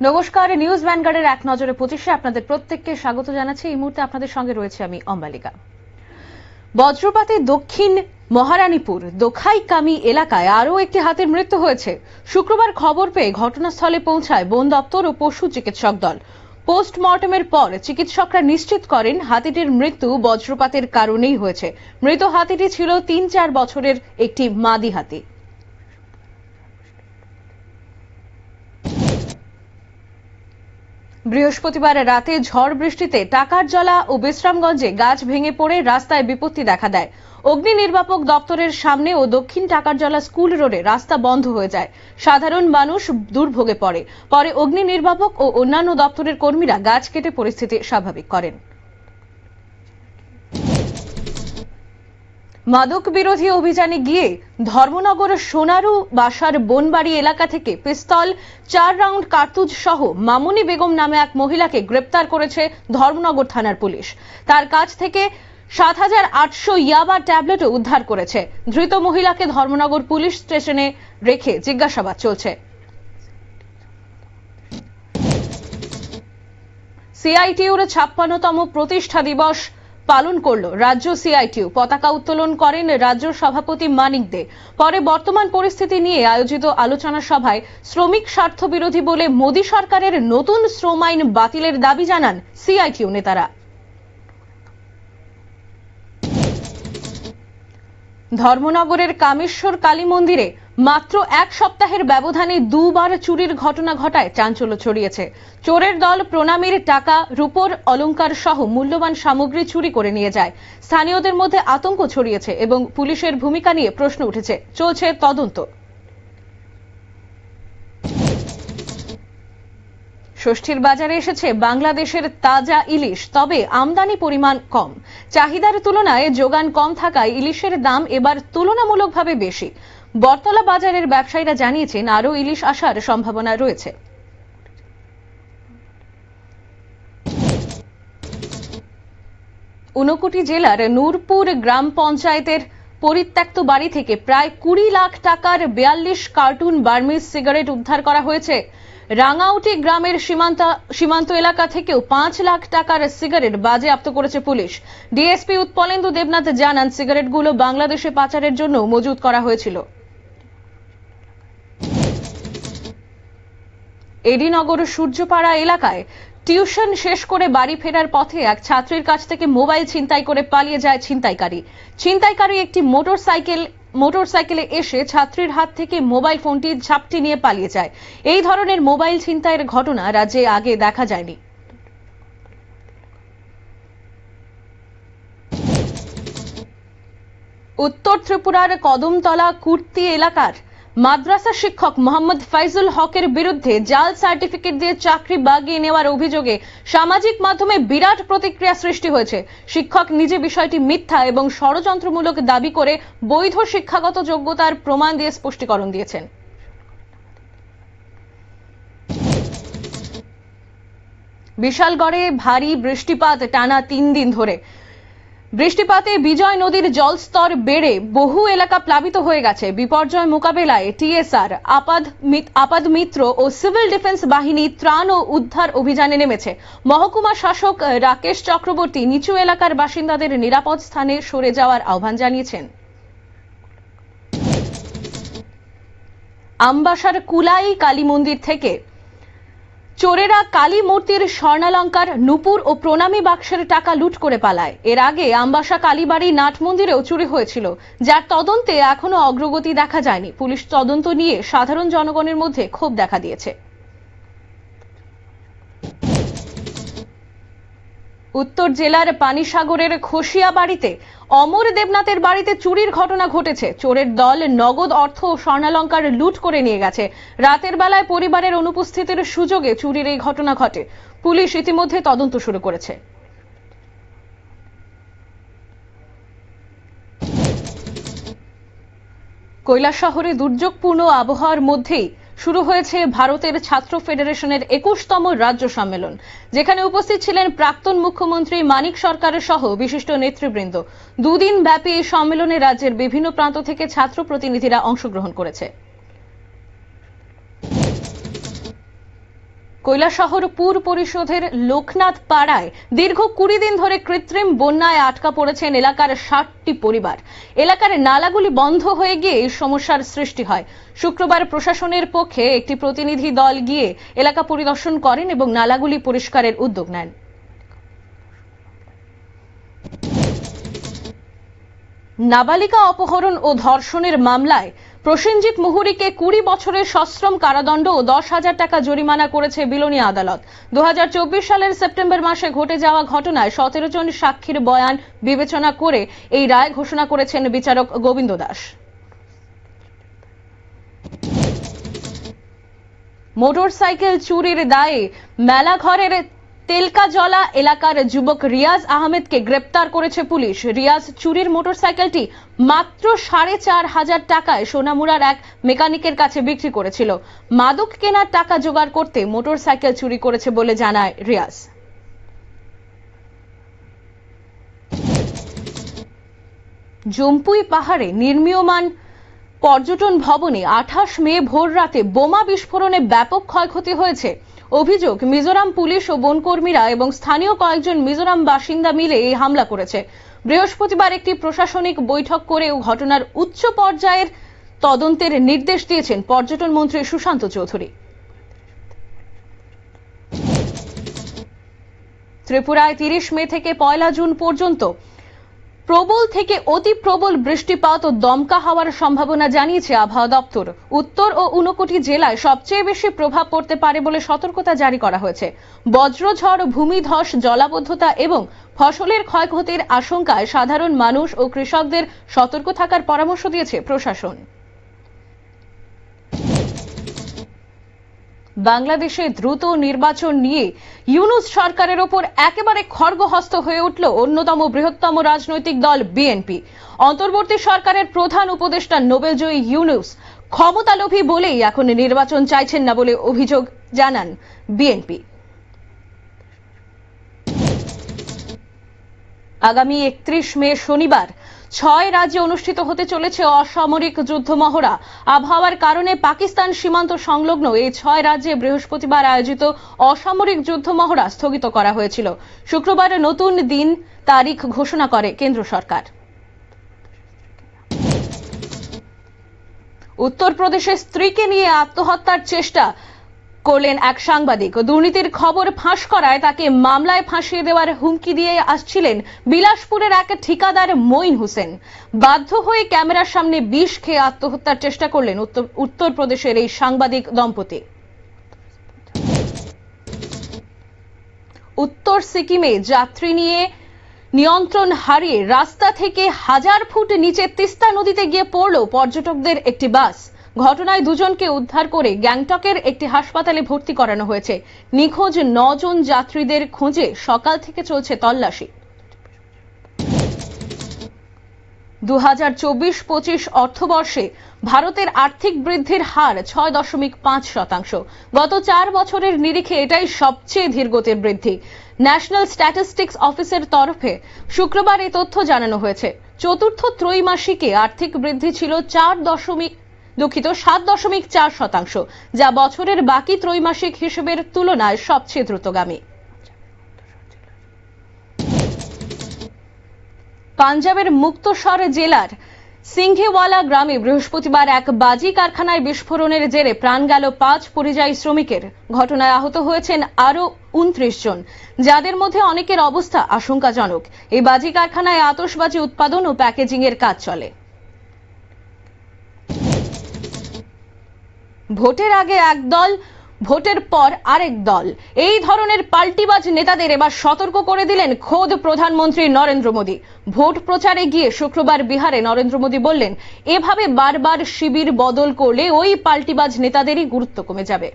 নমস্কার, নিউজ ভ্যানগার্ডের এক নজরে পঁচিশে আপনাদের প্রত্যেককে স্বাগত জানাচ্ছি। এই মুহূর্তে আপনাদের সঙ্গে রয়েছে আমি অম্বালিকা। বজ্রপাতে দক্ষিণ মহারানীপুর, দোখাইকামি এলাকায় আরও একটি হাতির মৃত্যু হয়েছে। শুক্রবার খবর পেয়ে ঘটনাস্থলে পৌঁছায় বন দপ্তর ও পশু চিকিৎসক দল। পোস্টমর্টমের পর চিকিৎসকরা নিশ্চিত করেন হাতিটির মৃত্যু বজ্রপাতের কারণেই হয়েছে। মৃত হাতিটি ছিল তিন চার বছরের একটি মাদি হাতি। বৃহস্পতিবার রাতে ঝড় বৃষ্টিতে টাকার জলা ও বিশ্রামগঞ্জে গাছ ভেঙে পড়ে রাস্তায় বিপত্তি দেখা দেয়। অগ্নি নির্বাপক দপ্তরের সামনে ও দক্ষিণ টাকারজলা স্কুল রোডে রাস্তা বন্ধ হয়ে যায়। সাধারণ মানুষ দুর্ভোগে পড়ে। পরে অগ্নি নির্বাপক ও অন্যান্য দপ্তরের কর্মীরা গাছ কেটে পরিস্থিতি স্বাভাবিক করেন। মাদক বিরোধী অভিযানে গিয়ে ধর্মনগর সোনারু বাসার বনবাড়ি এলাকা থেকে পিস্তল, চার রাউন্ড কার্তুজ সহ মামুনি বেগম নামে এক মহিলাকে গ্রেপ্তার করেছে ধর্মনগর থানার পুলিশ। তার কাছ থেকে সাত হাজার আটশো ইয়াবা ট্যাবলেটও উদ্ধার করেছে। ধৃত মহিলাকে ধর্মনগর পুলিশ স্টেশনে রেখে জিজ্ঞাসাবাদ চলছে। সিআইটিউর ছাপ্পান্নতম প্রতিষ্ঠা দিবস পালন করল রাজ্য সিআইটিউ পতাকা উত্তোলন করেন রাজ্য সভাপতি মানিক দে। পরে বর্তমান পরিস্থিতি নিয়ে আয়োজিত আলোচনা সভায় শ্রমিক স্বার্থ বিরোধী বলে মোদী সরকারের নতুন শ্রম আইন বাতিলের দাবি জানান সিআইটিউ নেতারা। ধর্মনগরের কামেশ্বর কালী মন্দিরে মাত্র এক সপ্তাহের ব্যবধানে দুবার চুরির ঘটনা ঘটায় চাঞ্চল্য ছড়িয়েছে। চোরের দল প্রণামীর টাকা, রূপোর অলংকার সহ মূল্যবান সামগ্রী চুরি করে নিয়ে যায়। স্থানীয়দের মধ্যে আতঙ্ক ছড়িয়েছে এবং পুলিশের ভূমিকা নিয়ে প্রশ্ন উঠেছে। চলছে তদন্ত। ষষ্ঠীর বাজারে এসেছে বাংলাদেশের তাজা ইলিশ, তবে আমদানি পরিমাণ কম। চাহিদার তুলনায় যোগান কম থাকায় ইলিশের দাম এবার তুলনামূলকভাবে বেশি। বটতলা বাজারের ব্যবসায়ীরা জানিয়েছেন, আরও ইলিশ আসার সম্ভাবনা রয়েছে। ঊনকোটি জেলার নূরপুর গ্রাম পঞ্চায়েতের পরিত্যক্ত বাড়ি থেকে প্রায় কুড়ি লাখ টাকার বিয়াল্লিশ কার্টুন বার্মিজ সিগারেট উদ্ধার করা হয়েছে। রাঙাউটি গ্রামের সীমান্ত সীমান্ত এলাকা থেকেও পাঁচ লাখ টাকার সিগারেট বাজেয়াপ্ত করেছে পুলিশ। ডিএসপি উৎপলেন্দু দেবনাথ জানান, সিগারেটগুলো বাংলাদেশে পাচারের জন্য মজুত করা হয়েছিল। এডিনগর সূর্যপাড়া এলাকায় টিউশন শেষ করে বাড়ি ফেরার পথে এক ছাত্রীর কাছ থেকে মোবাইল ছিনতাই করে পালিয়ে যায় ছিনতাইকারী। ছিনতাইকারী একটি মোটর সাইকেল মোটর সাইকেলে এসে ছাত্রীর হাত থেকে মোবাইল ফোনটি ঝাপটি নিয়ে পালিয়ে যায়। এই ধরনের মোবাইল ছিনতাইয়ের ঘটনা রাজ্যে আগে দেখা যায়নি। উত্তর ত্রিপুরার কদমতলা কুর্তি এলাকার মাদ্রাসা শিক্ষক মোহাম্মদ ফাইজুল হকের বিরুদ্ধে জাল সার্টিফিকেট দিয়ে চাকরি বাগিয়ে নেওয়ার অভিযোগে সামাজিক মাধ্যমে বিরাট প্রতিক্রিয়া সৃষ্টি হয়েছে। শিক্ষক নিজে বিষয়টি মিথ্যা এবং ষড়যন্ত্রমূলক দাবি করে বৈধ শিক্ষাগত যোগ্যতার প্রমাণ দিয়ে স্পষ্টীকরণ দিয়েছেন। বিশালগড়ে ভারী বৃষ্টিপাত টানা তিন দিন ধরে। বৃষ্টিপাতে বিজয় নদীর জলস্তর বেড়ে বহু এলাকা প্লাবিত হয়ে গেছে। বিপর্যয় মোকাবেলায় টিএসআর, আপাদ মিত- আপাদ মিত্র ও সিভিল ডিফেন্স বাহিনী ত্রাণ ও উদ্ধার অভিযানে নেমেছে। মহকুমা শাসক রাকেশ চক্রবর্তী নিচু এলাকার বাসিন্দাদের নিরাপদ স্থানে সরে যাওয়ার আহ্বান জানিয়েছেন। আমবাসার কুলাই কালী মন্দির থেকে চোরেরা কালী মূর্তির স্বর্ণালঙ্কার, নুপুর ও প্রণামী বাক্সের টাকা লুট করে পালায়। এর আগে আমবাসা কালীবাড়ি নাট মন্দিরেও চুরি হয়েছিল, যার তদন্তে এখনও অগ্রগতি দেখা যায়নি। পুলিশ তদন্ত নিয়ে সাধারণ জনগণের মধ্যে ক্ষোভ দেখা দিয়েছে। উত্তর জেলার পানিসাগরের খসিয়া বাড়িতে অমর দেবনাথের বাড়িতে চুরির ঘটনা ঘটেছে। চোরের দল নগদ অর্থ ও স্বর্ণালঙ্কার লুট করে নিয়ে গেছে। রাতের বেলায় পরিবারের অনুপস্থিতির সুযোগে চুরির এই ঘটনা ঘটে। পুলিশ ইতিমধ্যে তদন্ত শুরু করেছে। কৈলাসহরে দুর্যোগপূর্ণ আবহাওয়ার মধ্যেই শুরু হয়েছে ভারতের ছাত্র ফেডারেশনের একুশতম রাজ্য সম্মেলন, যেখানে উপস্থিত ছিলেন প্রাক্তন মুখ্যমন্ত্রী মানিক সরকারের সহ বিশিষ্ট নেতৃবৃন্দ। দুদিন ব্যাপী এই সম্মেলনে রাজ্যের বিভিন্ন প্রান্ত থেকে ছাত্র প্রতিনিধিরা অংশগ্রহণ করেছে। কৈলাসহর পুর পরিষদের লোকনাথ পাড়ায় দীর্ঘ কুড়ি দিন ধরে কৃত্রিম বন্যায় আটকা পড়েছেন এলাকার ষাটটি পরিবার। এলাকার নালাগুলি বন্ধ হয়ে গিয়ে এই সমস্যার সৃষ্টি হয়। শুক্রবার প্রশাসনের পক্ষে একটি প্রতিনিধি দল গিয়ে এলাকা পরিদর্শন করেন এবং নালাগুলি পরিষ্কারের উদ্যোগ নেন। নাবালিকা অপহরণ ও ধর্ষণের মামলায় প্রসেনজিৎ মুহুরিকে কুড়ি বছরের সশ্রম কারাদণ্ড ও দশ হাজার টাকা জরিমানা করেছে বিলোনি আদালত। দুহাজার চব্বিশ সালের সেপ্টেম্বর মাসে ঘটে যাওয়া ঘটনায় সতেরো জন সাক্ষীর বয়ান বিবেচনা করে এই রায় ঘোষণা করেছেন বিচারক গোবিন্দ দাস। মোটরসাইকেল চুরির দায়ে মেলাঘরের তেলকাজলা এলাকার যুবক রিয়াজ আহমেদকে গ্রেপ্তার করেছে পুলিশ। রিয়াজ চুরির মোটরসাইকেলটি মাত্র সাড়ে চার হাজার টাকায় সোনামুড়ার এক মেকানিকের কাছে বিক্রি করেছিল। মাদক কেনার টাকা জোগাড় করতে মোটরসাইকেল চুরি করেছে বলে জানায় রিয়াজ। জম্পুই পাহাড়ে নির্মীয়মান পর্যটন ভবনে আঠাশ মে ভোর রাতে বোমা বিস্ফোরণে ব্যাপক ক্ষয়ক্ষতি হয়েছে। অভিযোগ, মিজোরাম পুলিশ ও বনকর্মীরা এবং স্থানীয় কয়েকজন মিজোরাম বাসিন্দা মিলে এই হামলা করেছে। বৃহস্পতিবার একটি প্রশাসনিক বৈঠক করে ঘটনার উচ্চ পর্যায়ের তদন্তের নির্দেশ দিয়েছেন পর্যটন মন্ত্রী সুশান্ত চৌধুরী। ত্রিপুরায় তিরিশ মে থেকে পয়লা জুন পর্যন্ত প্রবল থেকে অতি প্রবল বৃষ্টিপাত ও দমকা হওয়ার সম্ভাবনা জানিয়েছে আবহাওয়া দপ্তর। উত্তর ও ঊনকোটি জেলায় সবচেয়ে বেশি প্রভাব পড়তে পারে বলে সতর্কতা জারি করা হয়েছে। বজ্রঝড়, ভূমিধস, জলাবদ্ধতা এবং ফসলের ক্ষয়ক্ষতির আশঙ্কায় সাধারণ মানুষ ও কৃষকদের সতর্ক থাকার পরামর্শ দিয়েছে প্রশাসন। বাংলাদেশে দ্রুত নির্বাচন নিয়ে ইউনুস সরকারের ওপর একেবারে খর্গহস্ত হয়ে উঠল অন্যতম বৃহত্তম রাজনৈতিক দল বিএনপি। অন্তর্বর্তী সরকারের প্রধান উপদেষ্টা নোবেলজয়ী ইউনুস ক্ষমতালোভী বলেই এখন নির্বাচন চাইছেন না বলে অভিযোগ জানান বিএনপি। আগামী একত্রিশ মে শনিবার ছয় রাজ্যে অনুষ্ঠিত হতে চলেছে অসামরিক যুদ্ধ মহড়া আবহাওয়ার কারণে পাকিস্তান সীমান্ত সংলগ্ন এই ছয় রাজ্যে বৃহস্পতিবার আয়োজিত অসামরিক যুদ্ধ মহড়া স্থগিত করা হয়েছিল। শুক্রবার নতুন দিন তারিখ ঘোষণা করে কেন্দ্র সরকার। উত্তরপ্রদেশে স্ত্রীকে নিয়ে আত্মহত্যার চেষ্টা করলেন এক সাংবাদিক। দুর্নীতির খবর ফাঁস করায় তাকে মামলায় ফাঁসিয়ে দেওয়ার হুমকি দিয়ে আসছিলেন বিলাসপুরের এক ঠিকাদার মঈন হোসেন। বাধ্য হয়ে ক্যামেরার সামনে বিষ খেয়ে আত্মহত্যার চেষ্টা করলেন উত্তরপ্রদেশের এই সাংবাদিক দম্পতি। উত্তর সিকিমে যাত্রী নিয়ে নিয়ন্ত্রণ হারিয়ে রাস্তা থেকে হাজার ফুট নিচে তিস্তা নদীতে গিয়ে পড়ল পর্যটকদের একটি বাস। ঘটনায় দুজনকে উদ্ধার করে গ্যাংটকের একটি হাসপাতালে ভর্তি করানো হয়েছে। নিখোঁজ নজন যাত্রীদের খোঁজে সকাল থেকে চলছে তল্লাশি। দু হাজার চব্বিশ পঁচিশ অর্থবর্ষে ভারতের আর্থিক বৃদ্ধির হার ছয় দশমিক পাঁচ শতাংশ। গত চার বছরের নিরিখে এটাই সবচেয়ে ধীরগতির বৃদ্ধি। ন্যাশনাল স্ট্যাটিস্টিক্স অফিসের তরফে শুক্রবার এই তথ্য জানানো হয়েছে। চতুর্থ ত্রৈমাসিকে আর্থিক বৃদ্ধি ছিল চার দশমিক দুঃখিত, সাত দশমিক চার শতাংশ, যা বছরের বাকি ত্রৈমাসিক হিসেবের তুলনায় সবচেয়ে দ্রুতগামী। পাঞ্জাবের মুক্তসর জেলার সিংহেওয়ালা গ্রামে বৃহস্পতিবার এক বাজি কারখানায় বিস্ফোরণের জেরে প্রাণ গেল পাঁচ পরিযায়ী শ্রমিকের। ঘটনায় আহত হয়েছেন আরও উনত্রিশ জন, যাদের মধ্যে অনেকের অবস্থা আশঙ্কাজনক। এই বাজি কারখানায় আতশবাজি উৎপাদন ও প্যাকেজিং এর কাজ চলে। ভোটের আগে এক দল, ভোটের পর আরেক দল। এই ধরনের পাল্টিবাজ নেতাদের এবার সতর্ক করে দিলেন খোদ প্রধানমন্ত্রী নরেন্দ্র মোদী। ভোট প্রচারে গিয়ে শুক্রবার বিহারে নরেন্দ্র মোদী বললেন, এভাবে বারবার শিবির বদল করলে ওই পাল্টিবাজ নেতাদেরই গুরুত্ব কমে যাবে।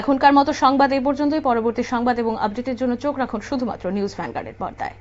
এখনকার মতো সংবাদ এই পর্যন্তই। পরবর্তী সংবাদ এবং আপডেটের জন্য চোখ রাখুন শুধুমাত্র নিউজ ভ্যানগার্ডের পর্দায়।